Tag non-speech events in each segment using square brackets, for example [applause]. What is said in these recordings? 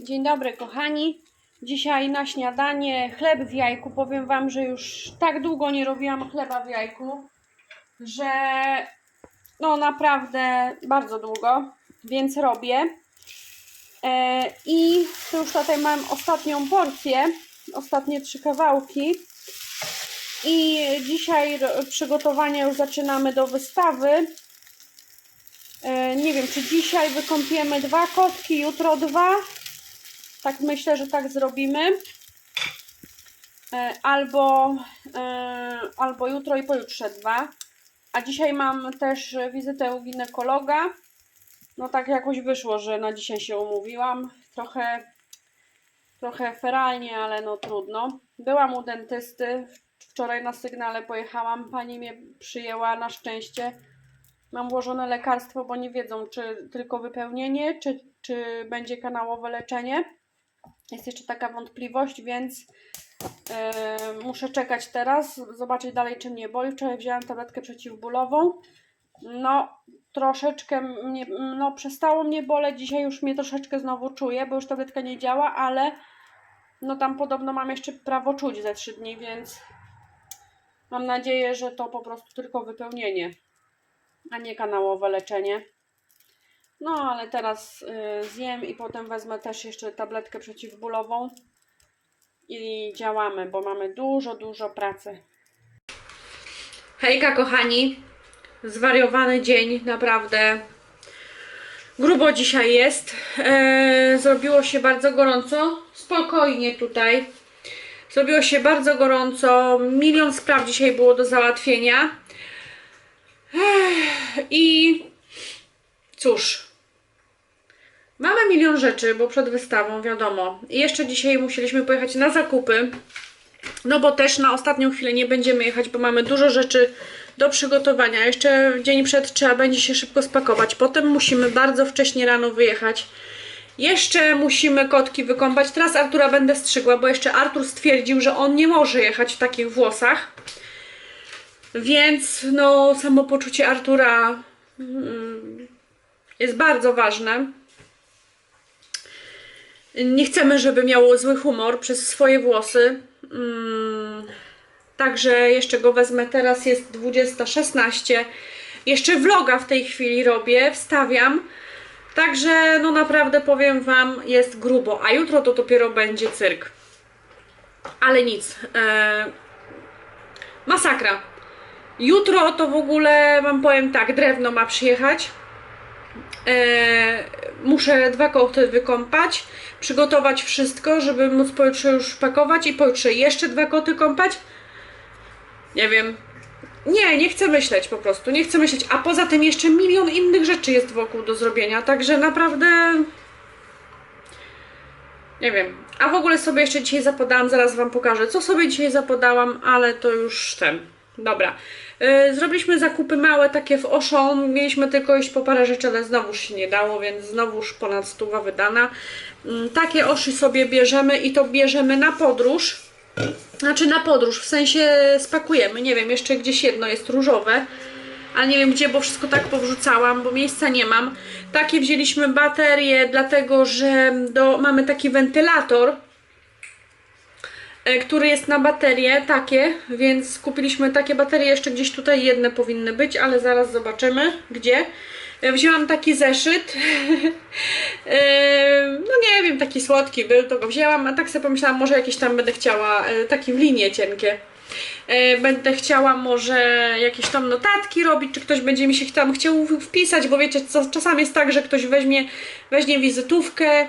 Dzień dobry, kochani. Dzisiaj na śniadanie chleb w jajku. Powiem Wam, że już tak długo nie robiłam chleba w jajku, że no naprawdę bardzo długo, więc robię. E, I tu już tutaj mam ostatnią porcję, ostatnie trzy kawałki. I dzisiaj przygotowania już zaczynamy do wystawy. E, Nie wiem, czy dzisiaj wykąpiemy dwa kotki, jutro dwa. Tak myślę, że tak zrobimy. E, Albo, e, albo jutro i pojutrze dwa. A dzisiaj mam też wizytę u ginekologa. No tak jakoś wyszło, że na dzisiaj się umówiłam. Trochę, trochę feralnie, ale no trudno. Byłam u dentysty. Wczoraj na sygnale pojechałam. Pani mnie przyjęła na szczęście. Mam włożone lekarstwo, bo nie wiedzą, czy tylko wypełnienie, czy, czy będzie kanałowe leczenie. Jest jeszcze taka wątpliwość, więc e, muszę czekać teraz, zobaczyć dalej, czy mnie boli. Wczoraj wzięłam tabletkę przeciwbólową. No, troszeczkę mnie, no, przestało mnie boleć. Dzisiaj już mnie troszeczkę znowu czuję, bo już tabletka nie działa, ale no tam podobno mam jeszcze prawo czuć ze 3 dni, więc mam nadzieję, że to po prostu tylko wypełnienie a nie kanałowe leczenie. No, ale teraz y, zjem i potem wezmę też jeszcze tabletkę przeciwbólową i działamy, bo mamy dużo, dużo pracy. Hejka, kochani. Zwariowany dzień, naprawdę. Grubo dzisiaj jest. E, zrobiło się bardzo gorąco. Spokojnie tutaj. Zrobiło się bardzo gorąco. Milion spraw dzisiaj było do załatwienia. I cóż, mamy milion rzeczy, bo przed wystawą, wiadomo. I jeszcze dzisiaj musieliśmy pojechać na zakupy. No bo też na ostatnią chwilę nie będziemy jechać, bo mamy dużo rzeczy do przygotowania. Jeszcze dzień przed trzeba będzie się szybko spakować. Potem musimy bardzo wcześnie rano wyjechać. Jeszcze musimy kotki wykąpać. Teraz Artura będę strzygła, bo jeszcze Artur stwierdził, że on nie może jechać w takich włosach. Więc no, samopoczucie Artura mm, jest bardzo ważne. Nie chcemy, żeby miał zły humor przez swoje włosy. Mm, Także jeszcze go wezmę. Teraz jest 20.16. Jeszcze vloga w tej chwili robię, wstawiam. Także no naprawdę powiem Wam, jest grubo. A jutro to dopiero będzie cyrk. Ale nic. E, masakra. Jutro to w ogóle Wam powiem tak, drewno ma przyjechać. E, muszę dwa koty wykąpać, przygotować wszystko, żeby móc pojutrze już pakować i pojutrze jeszcze dwa koty kąpać. Nie wiem. Nie, nie chcę myśleć po prostu, nie chcę myśleć. A poza tym jeszcze milion innych rzeczy jest wokół do zrobienia, także naprawdę. Nie wiem. A w ogóle sobie jeszcze dzisiaj zapodałam, zaraz Wam pokażę, co sobie dzisiaj zapodałam, ale to już ten. Dobra. Yy, zrobiliśmy zakupy małe, takie w Oszą. Mieliśmy tylko iść po parę rzeczy, ale znowuż się nie dało, więc znowuż ponad stuwa wydana. Yy, takie Oszy sobie bierzemy i to bierzemy na podróż. Znaczy na podróż, w sensie spakujemy. Nie wiem, jeszcze gdzieś jedno jest różowe. Ale nie wiem gdzie, bo wszystko tak powrzucałam, bo miejsca nie mam. Takie wzięliśmy baterie, dlatego że do, mamy taki wentylator, e, który jest na baterie, takie, więc kupiliśmy takie baterie, jeszcze gdzieś tutaj jedne powinny być, ale zaraz zobaczymy, gdzie. E, Wzięłam taki zeszyt, [laughs] E, no nie wiem, taki słodki był, to go wzięłam, a tak sobie pomyślałam, może jakieś tam będę chciała, e, takie w linie cienkie. E, Będę chciała może jakieś tam notatki robić, czy ktoś będzie mi się tam chciał wpisać, bo wiecie, czasami jest tak, że ktoś weźmie, weźmie wizytówkę, e,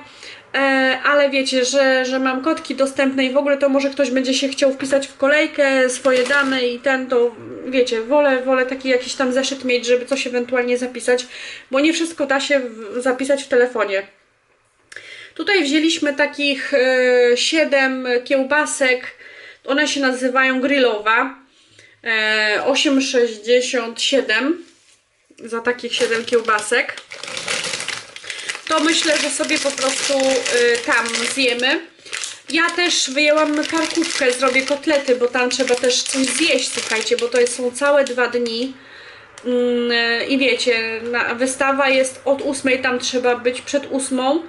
ale wiecie, że, że mam kotki dostępne i w ogóle to może ktoś będzie się chciał wpisać w kolejkę, swoje dane i ten, to wiecie, wolę, wolę taki jakiś tam zeszyt mieć, żeby coś ewentualnie zapisać, bo nie wszystko da się w, zapisać w telefonie. Tutaj wzięliśmy takich e, 7 kiełbasek. One się nazywają grillowa. E, 8,67 za takich 7 kiełbasek. To myślę, że sobie po prostu e, tam zjemy. Ja też wyjęłam karkówkę, zrobię kotlety, bo tam trzeba też coś zjeść, słuchajcie, bo to są całe dwa dni. E, I wiecie, na, wystawa jest od ósmej, tam trzeba być przed ósmą.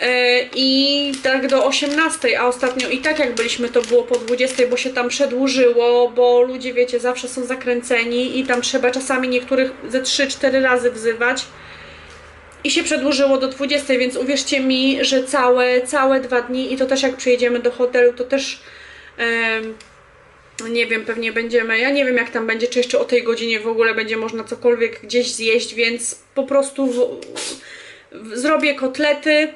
E, I tak do 18, a ostatnio i tak jak byliśmy, to było po 20, bo się tam przedłużyło, bo ludzie, wiecie, zawsze są zakręceni i tam trzeba czasami niektórych ze 3-4 razy wzywać. I się przedłużyło do 20, więc uwierzcie mi, że całe, całe dwa dni i to też jak przyjedziemy do hotelu, to też nie wiem, pewnie będziemy, ja nie wiem jak tam będzie, czy jeszcze o tej godzinie w ogóle będzie można cokolwiek gdzieś zjeść, więc po prostu w, w, zrobię kotlety,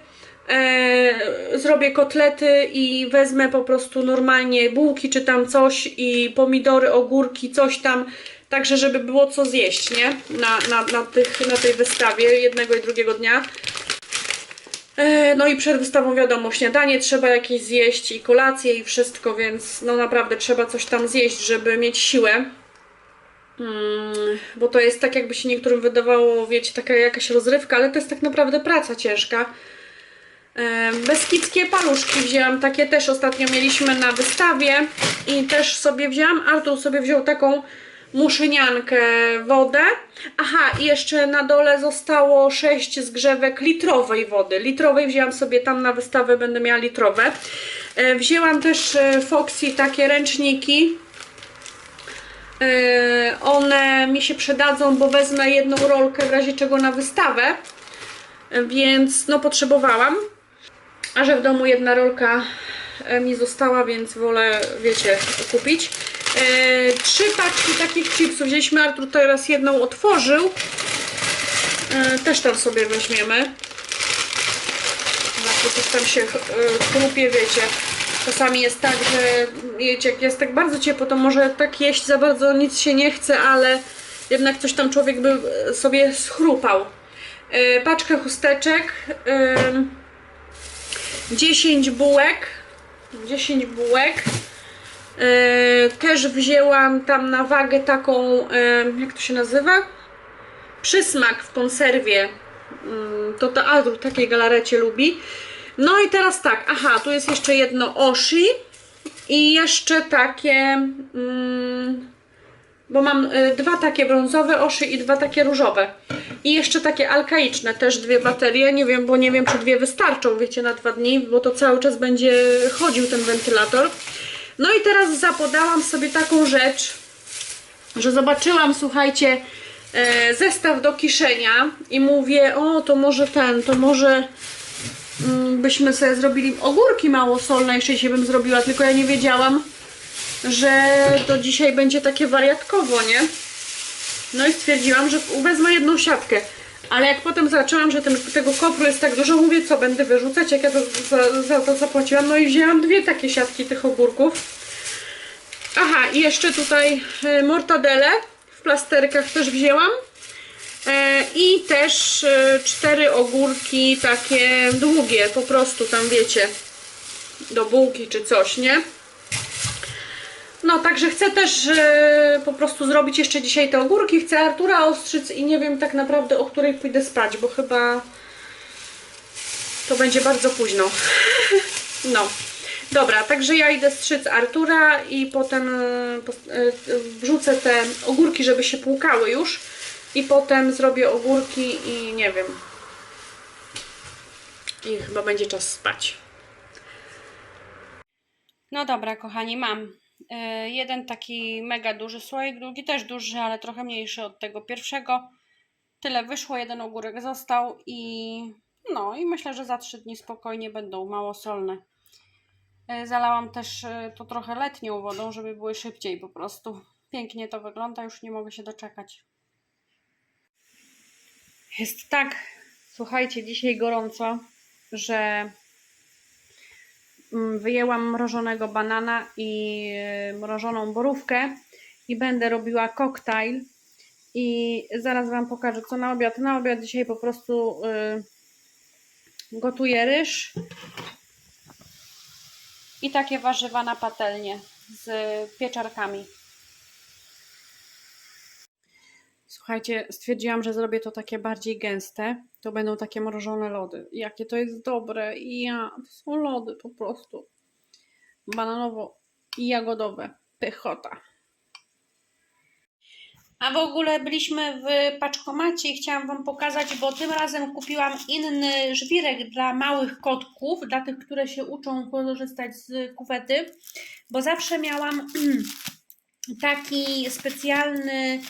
e, zrobię kotlety i wezmę po prostu normalnie bułki czy tam coś i pomidory, ogórki, coś tam, także żeby było co zjeść, nie? Na, na, na, tych, na tej wystawie jednego i drugiego dnia. E, No i przed wystawą wiadomo, śniadanie trzeba jakieś zjeść i kolację i wszystko, więc no naprawdę trzeba coś tam zjeść, żeby mieć siłę. Mm, bo to jest tak jakby się niektórym wydawało, wiecie, taka jakaś rozrywka, ale to jest tak naprawdę praca ciężka. E, Beskidzkie paluszki wzięłam, takie też ostatnio mieliśmy na wystawie i też sobie wzięłam, Artur sobie wziął taką muszyniankę, wodę. Aha, i jeszcze na dole zostało 6 zgrzewek litrowej wody. Litrowej wzięłam sobie tam na wystawę, będę miała litrowe. E, Wzięłam też e, Foxy takie ręczniki. E, One mi się przydadzą, bo wezmę jedną rolkę w razie czego na wystawę. Więc no potrzebowałam. A że w domu jedna rolka mi została, więc wolę, wiecie, kupić. E, trzy paczki takich chipsów wzięliśmy. Artur teraz jedną otworzył. E, też tam sobie weźmiemy. Zawsze coś tam się e, chrupie, wiecie. Czasami jest tak, że wiecie, jak jest tak bardzo ciepło, to może tak jeść za bardzo nic się nie chce, ale jednak coś tam człowiek by e, sobie schrupał. E, paczkę chusteczek. E, 10 bułek. 10 bułek. E, też wzięłam tam na wagę taką, e, jak to się nazywa? Przysmak w konserwie. Mm, To ta Artur takiej galarecie lubi. No i teraz tak, aha, tu jest jeszcze jedno Oshi i jeszcze takie, mm, bo mam y, dwa takie brązowe Oshi i dwa takie różowe. I jeszcze takie alkaiczne, też dwie baterie, nie wiem, bo nie wiem czy dwie wystarczą, wiecie, na dwa dni, bo to cały czas będzie chodził ten wentylator. No i teraz zapodałam sobie taką rzecz, że zobaczyłam, słuchajcie, e, zestaw do kiszenia i mówię, o to może ten, to może mm, byśmy sobie zrobili ogórki małosolne, jeszcze się bym zrobiła, tylko ja nie wiedziałam, że to dzisiaj będzie takie wariatkowo, nie? No i stwierdziłam, że wezmę jedną siatkę. Ale jak potem zaczęłam, że ten, tego kopru jest tak dużo, mówię, co będę wyrzucać, jak ja to, za, za to zapłaciłam. No i wzięłam dwie takie siatki tych ogórków. Aha, i jeszcze tutaj e, mortadele w plasterkach też wzięłam. E, I też e, cztery ogórki takie długie, po prostu tam wiecie, do bułki czy coś, nie? No, także chcę też e, po prostu zrobić jeszcze dzisiaj te ogórki. Chcę Artura ostrzyc i nie wiem tak naprawdę o której pójdę spać, bo chyba to będzie bardzo późno. [laughs] No. Dobra, także ja idę strzyc Artura i potem e, e, wrzucę te ogórki, żeby się płukały już. I potem zrobię ogórki i nie wiem. I chyba będzie czas spać. No dobra, kochani, mam jeden taki mega duży słoik, drugi też duży, ale trochę mniejszy od tego pierwszego. Tyle wyszło, jeden ogórek został i no i myślę, że za trzy dni spokojnie będą małosolne. E, Zalałam też e, to trochę letnią wodą, żeby były szybciej po prostu. Pięknie to wygląda, już nie mogę się doczekać. Jest tak, słuchajcie, dzisiaj gorąco, że wyjęłam mrożonego banana i e, mrożoną borówkę i będę robiła koktajl i zaraz Wam pokażę co na obiad. Na obiad dzisiaj po prostu y, gotuję ryż i takie warzywa na patelnię z pieczarkami. Słuchajcie, stwierdziłam, że zrobię to takie bardziej gęste. To będą takie mrożone lody. Jakie to jest dobre. I ja, to są lody po prostu. Bananowo i jagodowe. Pychota. A w ogóle byliśmy w paczkomacie i chciałam Wam pokazać, bo tym razem kupiłam inny żwirek dla małych kotków, dla tych, które się uczą korzystać z kuwety, bo zawsze miałam [clears throat] taki specjalny,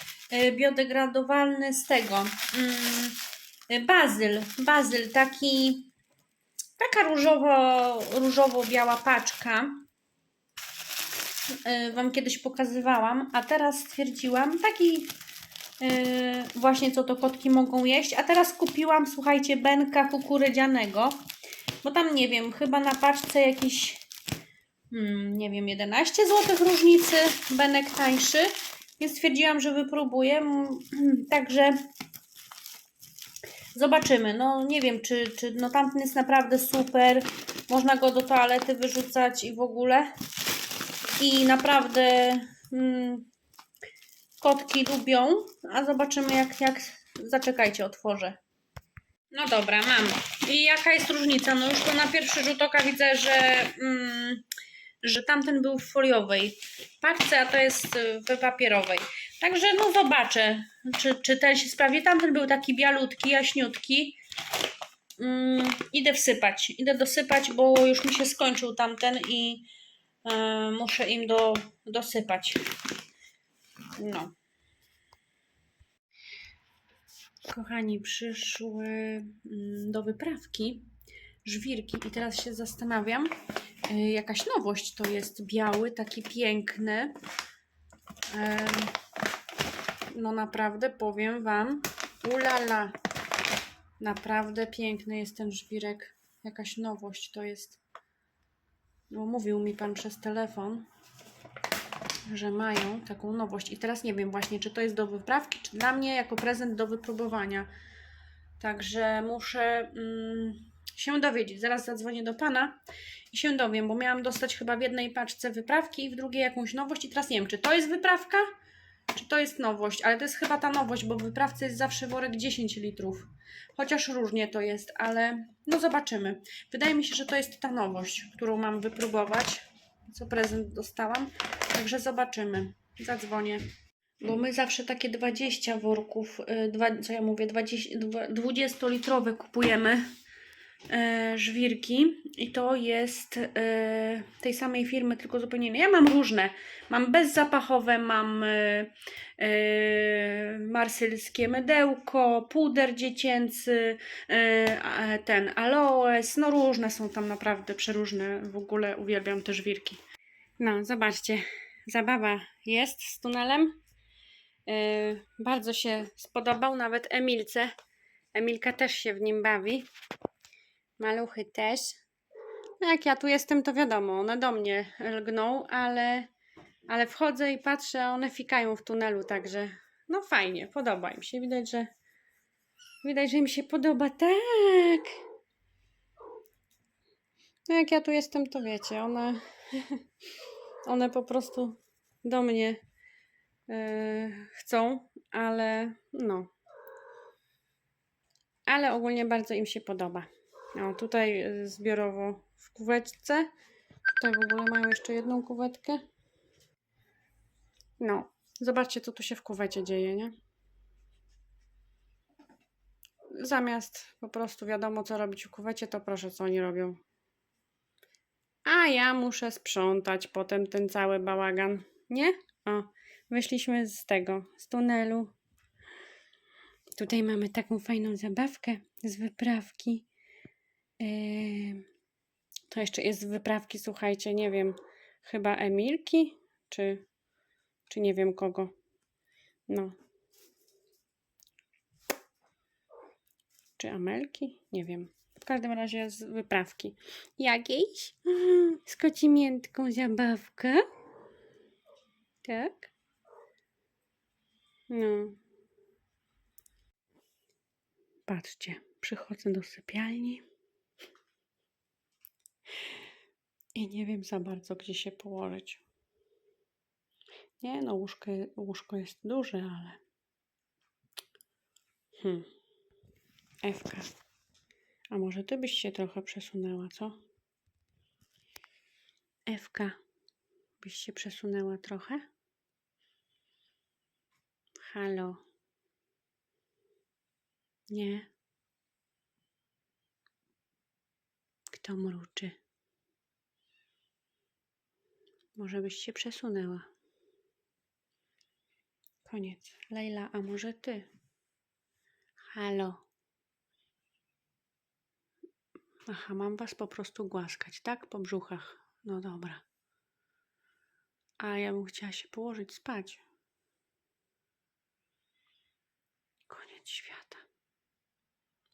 biodegradowalny z tego, mm, bazyl, bazyl, taki, taka różowo, różowo-biała paczka. E, Wam kiedyś pokazywałam, a teraz stwierdziłam taki e, właśnie co to kotki mogą jeść, a teraz kupiłam, słuchajcie, benka kukurydzianego, bo tam nie wiem, chyba na paczce jakieś hmm, nie wiem, 11 zł różnicy, benek tańszy, więc stwierdziłam, że wypróbuję, Mm, [clears throat] także zobaczymy, no nie wiem, czy, czy no tamten jest naprawdę super, można go do toalety wyrzucać i w ogóle i naprawdę mm, kotki lubią, a zobaczymy jak, jak, zaczekajcie, otworzę. No dobra, mam. I jaka jest różnica? No już to na pierwszy rzut oka widzę, że, mm, że tamten był w foliowej paczce, a to jest y, w papierowej. Także no zobaczę, czy, czy ten się sprawi. Tamten był taki bialutki, jaśniutki. Mm, idę wsypać, idę dosypać, bo już mi się skończył tamten i y, muszę im do, dosypać. No. Kochani, przyszły mm, do wyprawki żwirki i teraz się zastanawiam, jakaś nowość to jest biały, taki piękny. Em, No naprawdę powiem Wam, ulala, naprawdę piękny jest ten żwirek. Jakaś nowość to jest. No, mówił mi Pan przez telefon, że mają taką nowość. I teraz nie wiem właśnie, czy to jest do wyprawki, czy dla mnie jako prezent do wypróbowania. Także muszę mm, się dowiedzieć. Zaraz zadzwonię do pana i się dowiem, bo miałam dostać chyba w jednej paczce wyprawki i w drugiej jakąś nowość. I teraz nie wiem, czy to jest wyprawka, czy to jest nowość, ale to jest chyba ta nowość, bo w wyprawce jest zawsze worek 10 litrów. Chociaż różnie to jest, ale no zobaczymy. Wydaje mi się, że to jest ta nowość, którą mam wypróbować, co prezent dostałam. Także zobaczymy. Zadzwonię. Bo my zawsze takie 20 worków, y, co ja mówię, 20, dwa- 20-litrowe kupujemy żwirki i to jest e, tej samej firmy, tylko zupełnie innej. Ja mam różne. Mam bezzapachowe, mam e, e, marsylskie mydełko, puder dziecięcy, e, ten aloes, no różne są tam naprawdę przeróżne. W ogóle uwielbiam te żwirki. No, zobaczcie, zabawa jest z tunelem. Bardzo się spodobał, nawet Emilce. Emilka też się w nim bawi. Maluchy też. No jak ja tu jestem, to wiadomo, one do mnie lgną, ale, ale wchodzę i patrzę, a one fikają w tunelu, także no fajnie, podoba im się. Widać, że widać, że im się podoba. Tak! No jak ja tu jestem, to wiecie, one, [laughs] one po prostu do mnie yy, chcą, ale no. Ale ogólnie bardzo im się podoba. O, tutaj y, zbiorowo w kuwetce. Tutaj w ogóle mają jeszcze jedną kuwetkę. No, zobaczcie, co tu się w kuwecie dzieje, nie? Zamiast po prostu wiadomo, co robić w kuwecie, to proszę, co oni robią. A ja muszę sprzątać potem ten cały bałagan, nie? O, wyszliśmy z tego, z tunelu. Tutaj mamy taką fajną zabawkę z wyprawki. To jeszcze jest wyprawki, słuchajcie, nie wiem, chyba Emilki, czy, czy nie wiem kogo. No. Czy Amelki? Nie wiem. W każdym razie z wyprawki. Jakiejś? [laughs] Z kocimiętką zabawka? Tak? No. Patrzcie, przychodzę do sypialni i nie wiem za bardzo, gdzie się położyć. Nie, no łóżko, łóżko jest duże, ale... Hmm. Ewka, a może ty byś się trochę przesunęła, co? Ewka, byś się przesunęła trochę? Halo. Nie. Kto mruczy? Może byś się przesunęła. Koniec. Lejla, a może ty? Halo. Aha, mam was po prostu głaskać, tak? Po brzuchach. No dobra. A ja bym chciała się położyć spać. Koniec świata.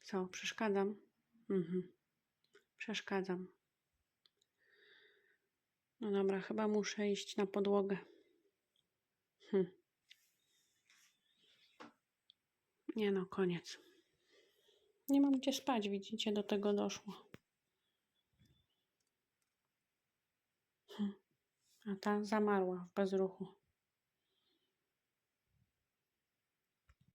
Co, przeszkadzam? Mhm. Przeszkadzam. No dobra, chyba muszę iść na podłogę. Hm. Nie no, koniec. Nie mam gdzie spać, widzicie, do tego doszło. Hm. A ta zamarła w bezruchu.